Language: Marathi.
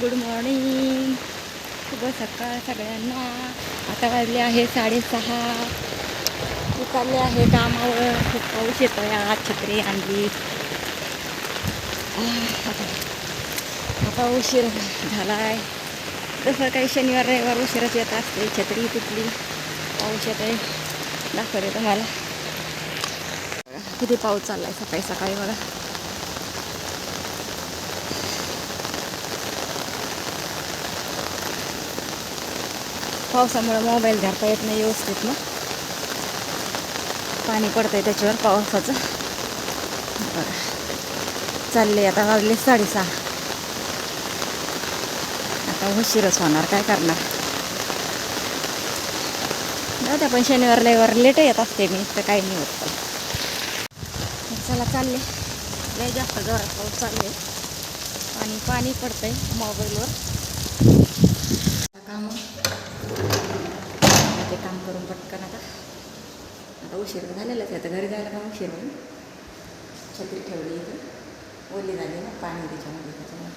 Good morning. शुभ सकाळ सगळ्यांना. आता वाजले आहे साडेसहा. मी चालले आहे कामावर. खूप पाऊस येतो आहे आज छत्री आणली. आता उशीर झाला आहे तसं काही शनिवार रविवार उशीरच येत असते. छत्री तुटली. पाऊस येत आहे दाखवते तुम्हाला. किती पाऊस चालला आहे सकाळी सकाळी बघा. पावसामुळे मोबाईल धरता येत नाही व्यवस्थित ना. पाणी पडतंय त्याच्यावर पावसाचं. बरं. चालले आता वाजले साडेसहा. आता उशीरच होणार काय करणार? जाऊ द्या पण शनिवार रविवार लेट येत असते मी तर काही नाही होत चला चालले लय जास्त जोरात पाऊस चालले पाणी पाणी पडतंय मोबाईलवर काम ते काम करून पटकन आता. आता उशीर झालेलाच आहे. आता घरी जायला पण उशीर होईल? छत्री ठेवली इथे. ओली झाली ना पाणी त्याच्यामध्ये त्याच्यामुळे